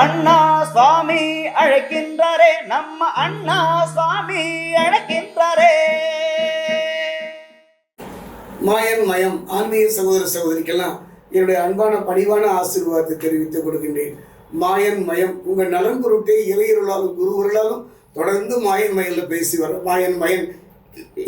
அண்ணா சுவாமி அழைக்கின்றாரே நம்ம அண்ணா சுவாமி அழைக்கின்றாரே. மாயன் மயம் ஆன்மீக சகோதர சகோதரிக்கெல்லாம் என்னுடைய அன்பான பணிவான ஆசீர்வாதத்தை தெரிவித்துக் கொடுக்கின்றேன் மாயன் மயம் உங்கள் நலன் பொருட்டே இறையருளாலும் குருவர்களாலும் தொடர்ந்து மாயன் மயல்ல பேசி வர மாயன் மயன்.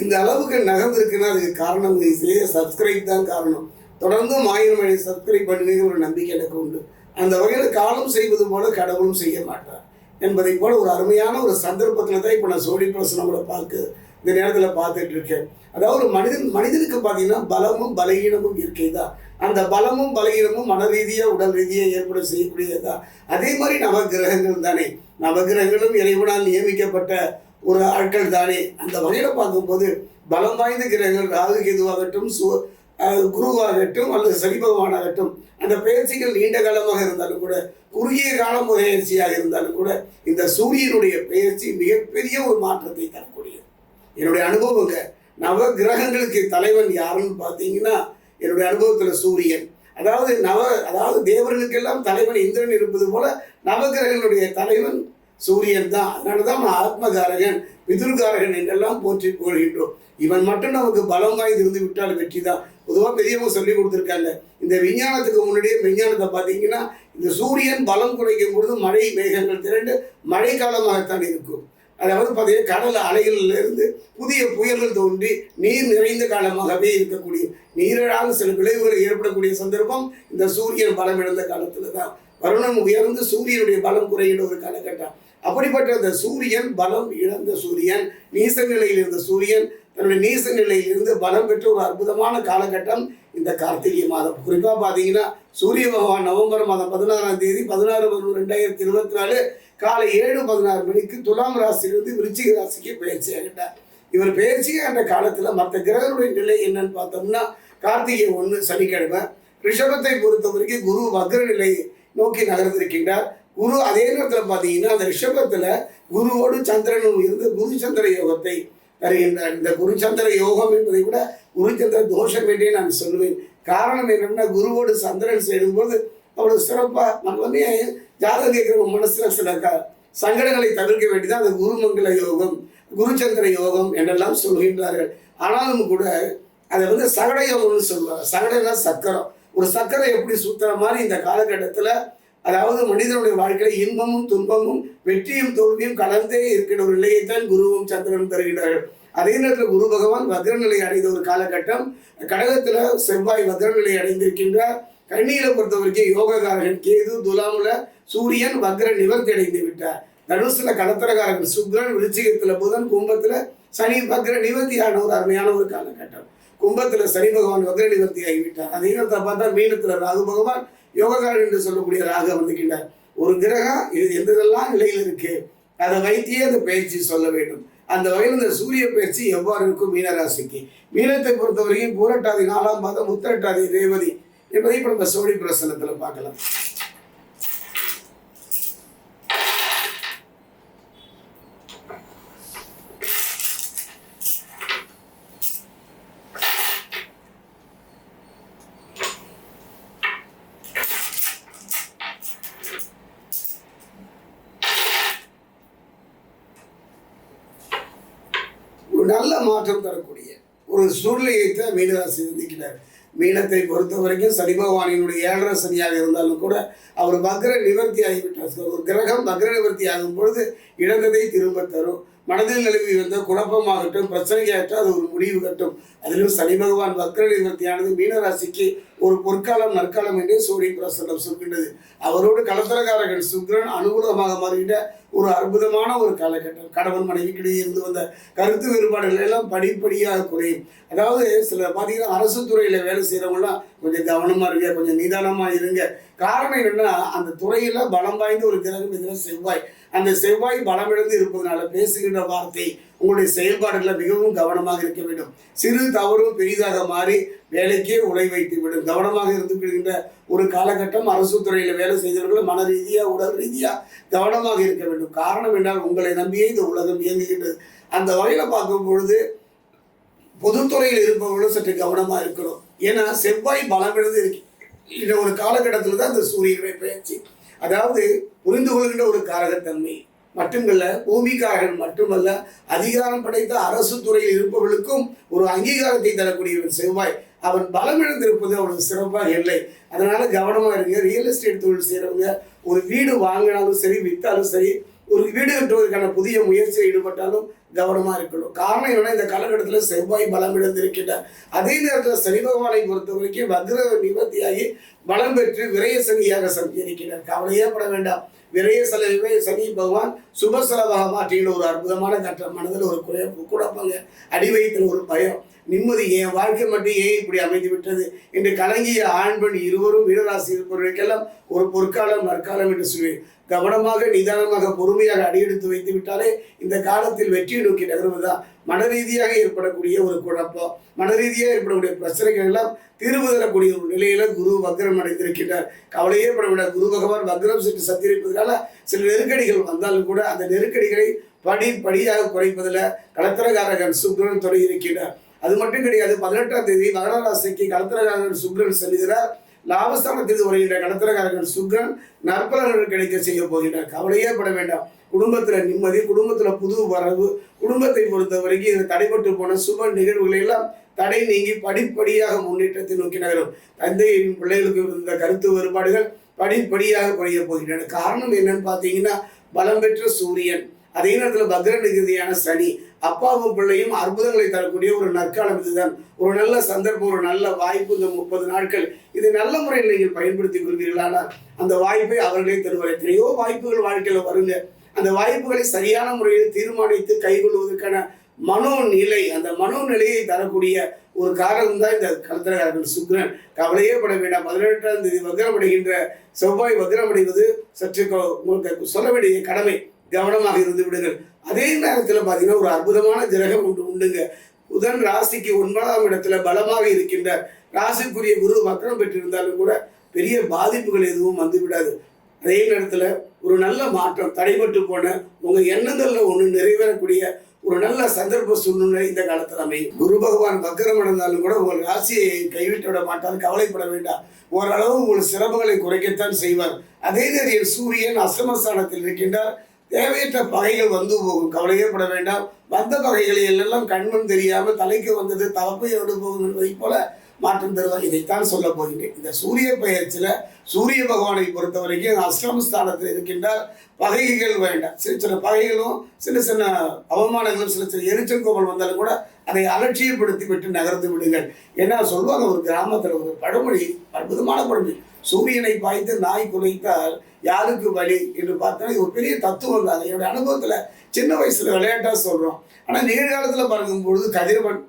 இந்த அளவுக்கு நகர்ந்துருக்குன்னா அதுக்கு காரணம் செய்ய சப்ஸ்கிரைப் தான் காரணம். தொடர்ந்து மாயன் மயை சப்ஸ்கிரைப் பண்ணுங்க ஒரு நம்பிக்கை எனக்கு உண்டு. அந்த வகையில் காலம் செய்வது போல கடவுளும் செய்ய மாட்டார். என்பதை போல ஒரு அருமையான ஒரு சந்தர்ப்பத்தில் தான் இப்போ நான் சோழி பிரசனங்களை பார்க்க இந்த நேரத்தில் பார்த்துட்டு இருக்கேன். அதாவது ஒரு மனிதன் மனிதனுக்கு பார்த்தீங்கன்னா பலமும் பலகீனமும் இருக்கைதான். அந்த பலமும் பலகீனமும் மன ரீதியாக உடல் ரீதியாக ஏற்பட செய்யக்கூடியதா அதே மாதிரி நவகிரகங்கள் தானே. நவகிரகங்களும் இறைவனால் நியமிக்கப்பட்ட ஒரு ஆட்கள் தானே. அந்த வகையில் பார்க்கும்போது பலம் வாய்ந்த கிரகங்கள் ராகு கேதுவாகட்டும் சு குருவாகட்டும் அல்லது சனி பகவானாகட்டும் அந்த பயிற்சிகள் நீண்ட காலமாக இருந்தாலும் கூட குறுகிய கால பயிற்சியாக இருந்தாலும் கூட இந்த சூரியனுடைய பயிற்சி மிகப்பெரிய ஒரு மாற்றத்தை தரக்கூடியது. என்னுடைய அனுபவங்க நவ கிரகங்களுக்கு தலைவன் யாருன்னு பார்த்தீங்கன்னா என்னுடைய அனுபவத்தில் சூரியன். அதாவது நவ அதாவது தேவர்களுக்கெல்லாம் தலைவன் இந்திரன் இருப்பது போல நவகிரகங்களுடைய தலைவன் சூரியன் தான். அதனால தான் ஆத்மகாரகன் பிதுர்காரகன் என்றெல்லாம் போற்றி புகழ்கின்றோம். இவன் மட்டும் நமக்கு பலம் வாய்ந்து இருந்து விட்டால் வெற்றி தான். பொதுவாக பெரியவங்க சொல்லி கொடுத்துருக்காங்க. இந்த விஞ்ஞானத்துக்கு முன்னாடியே விஞ்ஞானத்தை பார்த்தீங்கன்னா இந்த சூரியன் பலம் குறைக்கும் பொழுது மழை மேகங்கள் திரண்டு மழை காலமாகத்தான் இருக்கும். அதாவது பார்த்தீங்கன்னா கடல் அலைகளில் இருந்து புதிய புயல்கள் தோன்றி நீர் நிறைந்த காலமாகவே இருக்கக்கூடிய நீரிழால் சில விளைவுகள் ஏற்படக்கூடிய சந்தர்ப்பம் இந்த சூரியன் பலம் இழந்த காலத்தில் தான் வருணம் உயர்ந்து சூரியனுடைய பலம் குறையிற ஒரு காலகட்டம். அப்படிப்பட்ட அந்த சூரியன் பலம் இழந்த சூரியன் நீச நிலையில் இருந்த சூரியன் தன்னுடைய நீச நிலையில் இருந்து பலம் பெற்ற ஒரு அற்புதமான காலகட்டம் இந்த கார்த்திகை மாதம். குறிப்பாக பார்த்தீங்கன்னா சூரிய பகவான் நவம்பர் மாதம் பதினாறாம் தேதி பதினாறு பதினொன்று ரெண்டாயிரத்தி இருபத்தி நாலு காலை ஏழு பதினாறு மணிக்கு துலாம் ராசியிலிருந்து விருச்சிக ராசிக்கு பயிற்சி ஆகிட்டார். இவர் பயிற்சி அந்த காலத்தில் மற்ற கிரகங்களுடைய நிலை என்னன்னு பார்த்தோம்னா கார்த்திகை ஒன்று சனிக்கிழமை. ரிஷபத்தை பொறுத்த வரைக்கும் குரு வக்ர நிலை நோக்கி நகர்ந்திருக்கின்றார். குரு அதே நேரத்தில் பார்த்தீங்கன்னா அந்த ரிஷபத்தில் குருவோடு சந்திரனும் இருந்து குரு சந்திர யோகத்தை தருகின்றார். இந்த குருச்சந்திர யோகம் என்பதை விட குருச்சந்திர தோஷம் என்றே நான் சொல்லுவேன் காரணம் என்னென்னா குருவோடு சந்திரன் சேரும்போது அவ்வளவு சிறப்பாக நம்ம வந்து ஜாதகம் கேட்குற மனசில் சில க சங்கடங்களை தவிர்க்க வேண்டியதான் அந்த குருமங்கல யோகம் குருச்சந்திர யோகம் என்றெல்லாம் சொல்கின்றார்கள். ஆனாலும் கூட அதை வந்து சகட யோகம்னு சொல்லுவாங்க. சகடனா சக்கரம். ஒரு சக்கரம் எப்படி சுற்றுற மாதிரி இந்த காலகட்டத்தில் அதாவது மனிதனுடைய வாழ்க்கையில் இன்பமும் துன்பமும் வெற்றியும் தோல்வியும் கலந்தே இருக்கின்ற ஒரு நிலையைத்தான் குருவும் சந்திரனும் தருகின்றார்கள் அதே நேரத்தில் குரு பகவான் வக்ரநிலை அடைந்த ஒரு காலகட்டம் கடகத்தில் செவ்வாய் வக்ரநிலை அடைந்திருக்கின்றார் கண்ணியில பொறுத்த வரைக்கும் யோககாரகன் கேது துலாமுல சூரியன் வக்ர நிவர்த்தி அடைந்து விட்டார். தனுசுல கடத்தரகாரகன் சுக்ரன் விருச்சிகத்துல புதன் கும்பத்துல சனி வக்ர நிவர்த்தியான ஒரு அருமையான ஒரு காலகட்டம். கும்பத்துல சனி பகவான் வக்ரநிவர்த்தி ஆகிவிட்டார் அதே நேரத்தை பார்த்தா மீனத்துல ராகு பகவான் யோகக்காரன் என்று சொல்லக்கூடிய ராக வந்துக்கிட்டார் ஒரு கிரகம் இது எந்ததெல்லாம் நிலையில் இருக்கு? அதை வைத்தியே அந்த பயிற்சி சொல்ல வேண்டும். அந்த வகையில் இந்த சூரிய பயிற்சி எவ்வாறு இருக்கும் மீனராசிக்கு? மீனத்தை பொறுத்தவரைக்கும் பூரட்டாதி நாலாம் பாதம் உத்திரட்டாதி ரேவதி என்பதை இப்போ நம்ம சோழி பிரசனத்தில் பார்க்கலாம். ஒரு நல்ல மாற்றம் தரக்கூடிய ஒரு சூழ்நிலையை தான் மீனராசி சிந்திக்கிறார். மீனத்தை பொறுத்த வரைக்கும் சனி பகவானினுடைய ஏழரை சனியாக இருந்தாலும் கூட அவர் வக்ர நிவர்த்தி ஆகிவிட்டார். ஒரு கிரகம் வக்ர நிவர்த்தி ஆகும் பொழுது இழந்ததை திரும்ப தரும். மனதில் நிலவி வந்த குழப்பமாகட்டும் பிரச்சனையாகட்டும் அது ஒரு முடிவு கட்டும். அதிலும் சனி பகவான் வக்ர நிவர்த்தியானது மீனராசிக்கு ஒரு பொற்காலம் நற்காலம் என்று சூரிய பிரசனம் சொல்கின்றது. அவரோடு கலத்தரகாரகன் சுக்ரன் அனுகூலமாக மாறுகின்ற ஒரு அற்புதமான ஒரு காலகட்டம். கணவன் மனைவிக்கிடையே இருந்து வந்த கருத்து வேறுபாடுகள் எல்லாம் படிப்படியாக குறையும். அதாவது சில பார்த்தீங்கன்னா அரசு துறையில் வேலை செய்கிறவங்களாம் கொஞ்சம் கவனமாக இருங்க கொஞ்சம் நிதானமாக இருங்க. காரணம் என்னன்னா அந்த துறையில் பலம் வாய்ந்த ஒரு கிரகம் இதில் செவ்வாய். அந்த செவ்வாய் பலமிழந்து இருப்பதனால பேசுகின்ற வார்த்தை உங்களுடைய செயல்பாடுகளில் மிகவும் கவனமாக இருக்க வேண்டும். சிறு தவறும் பெரிதாக மாறி வேலைக்கே உழை வைத்து விடும். கவனமாக இருந்து ஒரு காலகட்டம் அரசு துறையில் வேலை செய்தவர்கள் மன ரீதியாக உடல் ரீதியாக கவனமாக இருக்க வேண்டும். காரணம் என்றால் உங்களை நம்பியே இந்த உலகம் இயங்குகின்றது. அந்த வகையில் பார்க்கும் பொழுது பொதுத்துறையில் இருப்பவர்களும் சற்று கவனமாக இருக்கணும். ஏன்னா செவ்வாய் பலமிழந்து இருக்கு. இந்த ஒரு காலகட்டத்தில் தான் அந்த சூரியனுடைய பயிற்சி அதாவது புரிந்து கொள்கின்ற ஒரு காரகத்தன்மை. மட்டுமல்ல பூமிக்காரர்கள் மட்டுமல்ல அதிகாரம் படைத்த அரசு துறையில் இருப்பவர்களுக்கும் ஒரு அங்கீகாரத்தை தரக்கூடிய ஒரு செவ்வாய். அவன் பலமிழந்திருப்பது அவனுக்கு சிறப்பாக இல்லை. அதனால கவனமாக இருங்க. ரியல் எஸ்டேட் தொழில் செய்கிறவங்க ஒரு வீடு வாங்கினாலும் சரி விற்றாலும் சரி ஒரு வீடு கட்டுவதற்கான புதிய முயற்சியில் ஈடுபட்டாலும் கவனமாக இருக்கணும். காரணம் என்னன்னா இந்த காலகட்டத்தில் செவ்வாய் பலம் இழந்திருக்கின்ற அதே நேரத்தில் சனி பகவானை பொறுத்த வரைக்கும் வக்ர நிவர்த்தியாகி பலம் பெற்று விரய சனியாக சஞ்சரிக்கிறார். கவலையே பட வேண்டாம். விரைய செலவை சனி பகவான் சுப செலவாக மாற்றின ஒரு அற்புதமான கட்டம் மனதில் ஒரு குறைய குழப்பங்க அடி ஒரு பயம். நிம்மதி என் வாழ்க்கை மட்டும் ஏன் இப்படி அமைந்து விட்டது? என்று கலங்கிய ஆண் பெண் இருவரும் வீரராசி இருப்பவர்களுக்கெல்லாம் ஒரு பொற்காலம் நற்காலம் என்று சொல்வேன். கவனமாக நிதானமாக பொறுமையாக அடியெடுத்து வைத்து விட்டாலே இந்த காலத்தில் வெற்றியை நோக்கி நகர்வதுதான் மன ரீதியாக ஏற்படக்கூடிய ஒரு குழப்பம் மன ரீதியாக ஏற்படக்கூடிய பிரச்சனைகள் எல்லாம் தீர்வு தரக்கூடிய ஒரு நிலையில குரு வக்ரம் அடைந்திருக்கின்றார். கவலையே படவிட குரு பகவான் வக்ரம் சென்று சந்திருப்பதனால சில நெருக்கடிகள் வந்தாலும் கூட அந்த நெருக்கடிகளை படி படியாக குறைப்பதில் கலத்திரகாரகன் சுக்ரன் தொடங்கி இருக்கின்றார் அது மட்டும் கிடையாது பதினெட்டாம் தேதி மகர ராசிக்கு கலத்திரகாரகன் சுக்ரன் செல்கிறார். லாபஸ்தானத்தில் வருகின்ற கடத்திரக்காரர்கள் சுக்ரன் நற்பலன்கள் கிடைக்க செய்ய போகின்றார் கவலையே பட வேண்டாம். குடும்பத்தில் நிம்மதி குடும்பத்தில் புது வரவு குடும்பத்தை பொறுத்த வரைக்கும் இது தடைப்பட்டு போன சுப நிகழ்வுகளை எல்லாம் தடை நீங்கி படிப்படியாக முன்னேற்றத்தை நோக்கி நகரும். தந்தையின் பிள்ளைகளுக்கு இருந்த கருத்து வேறுபாடுகள் படிப்படியாக குறைய போகின்றன. காரணம் என்னன்னு பார்த்தீங்கன்னா பலம் பெற்ற சூரியன். அதே நேரத்தில் பத்ர நிகிதியான சனி அப்பாவும் பிள்ளையும் அற்புதங்களை தரக்கூடிய ஒரு நற்காலம் இதுதான். ஒரு நல்ல சந்தர்ப்பம் ஒரு நல்ல வாய்ப்பு இந்த முப்பது நாட்கள். இது நல்ல முறையில் நீங்கள் பயன்படுத்திக் கொள்வீர்களானால் அந்த வாய்ப்பை அவர்களே தருவார். எத்தனையோ வாய்ப்புகள் வாழ்க்கையில் வருங்க. அந்த வாய்ப்புகளை சரியான முறையில் தீர்மானித்து கைகொள்வதற்கான மனோநிலை அந்த மனோநிலையை தரக்கூடிய ஒரு காரணம் தான் இந்த கலத்திரகாரர்கள் சுக்ரன். கவலையே பட வேண்டாம். பதினெட்டாம் தேதி வக்ரமடைகின்ற செவ்வாய் வக்ரமடைவது சற்று உங்களுக்கு சொல்ல வேண்டிய கடமை. கவனமாக இருந்து விடுங்கள். அதே நேரத்தில் பார்த்தீங்கன்னா ஒரு அற்புதமான கிரகம் ஒன்று உண்டுங்க. புதன் ராசிக்கு ஒன்பதாம் இடத்துல பலமாக இருக்கின்றார். ராசிக்குரிய குரு வக்ரம் பெற்றிருந்தாலும் கூட பெரிய பாதிப்புகள் எதுவும் வந்து விடாது அதே நேரத்தில் ஒரு நல்ல மாற்றம் தடைபட்டு போன உங்கள் எண்ணங்களில் ஒன்று நிறைவேறக்கூடிய ஒரு நல்ல சந்தர்ப்ப சூழ்நிலை இந்த காலத்தில் அமையும். குரு பகவான் வக்கரம் அடைந்தாலும் கூட உங்கள் ராசியை கைவிட்டு விட மாட்டார் கவலைப்பட வேண்டாம். ஓரளவு உங்கள் சிரமங்களை குறைக்கத்தான் செய்வார். அதே நேரம் சூரியன் அசமஸ்தானத்தில் இருக்கின்றார். தேவையற்ற பகைகள் வந்து போகும். கவலையே பட வேண்டாம். வந்த பகைகளை எல்லாம் கண்மண் தெரியாமல் தலைக்கு வந்தது தலப்பை எடுத்து போகும் போல மாற்றம் தருவார். இதைத்தான் சொல்ல போகிறேன் இந்த சூரிய பயிற்சியில் சூரிய பகவானை பொறுத்த வரைக்கும் அஷ்டமஸ்தானத்தில் இருக்கின்றால் பகைகள் வேண்டாம். சின்ன சின்ன பகைகளும் சின்ன சின்ன அவமானங்களும் சில சில எரிச்சல் வந்தாலும் கூட அதை அலட்சியப்படுத்தி விட்டு நகர்ந்து விடுங்கள். ஏன்னா சொல்லுவாங்க ஒரு கிராமத்தில் ஒரு பழமொழி அற்புதமான பழமொழி சூரியனை பாய்த்து நாய் குலைத்தால் யாருக்கு வழி என்று பார்த்தா இது ஒரு பெரிய தத்துவம் தான். என்னுடைய அனுபவத்தில் சின்ன வயசுல விளையாட்டாக சொல்கிறோம் ஆனால் நிகழ்காலத்தில் பார்க்கும்பொழுது கதிரவன்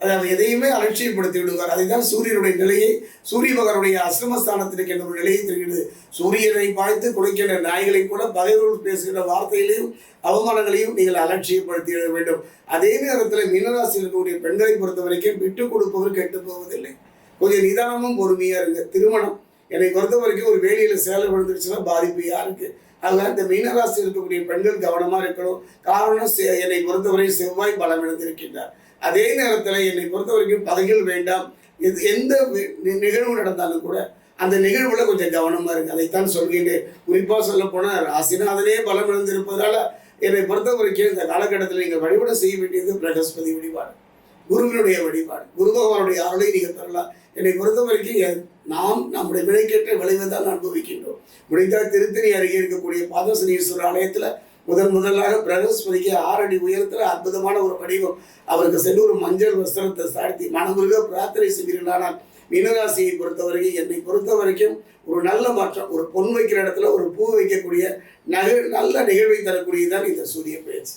அதாவது எதையுமே அலட்சியப்படுத்தி விடுவார். அதைதான் சூரியனுடைய நிலையை சூரிய பகவனுடைய அசிரமஸ்தானத்தில் இருக்கின்ற ஒரு நிலையை தெரிகிறது. சூரியனை பார்த்து குலைக்கின்ற நாய்களை கூட பகைவர்கள் பேசுகின்ற வார்த்தைகளையும் அவமானங்களையும் நீங்கள் அலட்சியப்படுத்தி விட வேண்டும். அதே நேரத்தில் மீனராசியில் இருக்கக்கூடிய பெண்களை பொறுத்த வரைக்கும் விட்டு கொடுப்பவர் கெட்டு போவதில்லை. கொஞ்சம் நிதானமும் பொறுமையா இருங்க. திருமணம் என்னை பொறுத்த வரைக்கும் ஒரு வேலையில் சேலை விழுந்துருச்சுன்னா பாதிப்பு யாருக்கு? ஆக இந்த மீனராசி இருக்கக்கூடிய பெண்கள் கவனமாக இருக்கணும். காரணம் செ- என்னை பொறுத்தவரை செவ்வாய் பலம் இழந்திருக்கின்றார். அதே நேரத்தில் என்னை பொறுத்த வரைக்கும் பதவிகள் வேண்டாம். எது எந்த நி- நிகழ்வு நடந்தாலும் கூட அந்த நிகழ்வுல கொஞ்சம் கவனமாக இருக்குது அதைத்தான் சொல்கின்றேன். குறிப்பாக சொல்ல போனா ராசிநாதனே பலம் இழந்திருப்பதால என்னை பொறுத்த வரைக்கும் இந்த காலகட்டத்தில் நீங்கள் வழிபாடு செய்ய வேண்டியது பிரகஸ்பதி வழிபாடு. குருவினுடைய வழிபாடு. குரு பகவானுடைய அருளை நீங்கள் பெறலாம். என்னை பொறுத்த வரைக்கும் நாம் நம்முடைய விலைக்கேற்ற விளைவை தான் அனுபவிக்கின்றோம். முடிந்தால் திருத்தணி அருகே இருக்கக்கூடிய பாதசனீஸ்வரர் ஆலயத்தில் முதன் முதலாக பிரகஸ்பதிக்கு ஆறடி உயரத்தில் அற்புதமான ஒரு வடிவம். அவருக்கு சென்று ஒரு மஞ்சள் வஸ்திரத்தை சாழ்த்தி மனமுருக பிரார்த்தனை செய்கிறீர்களானால் மீனராசியை பொறுத்தவரைக்கும் என்னை பொறுத்த வரைக்கும் ஒரு நல்ல மாற்றம் ஒரு பொன் வைக்கிற இடத்துல ஒரு பூ வைக்கக்கூடிய நகை நல்ல நிகழ்வை தரக்கூடியதான் இந்த சூரிய பயிற்சி.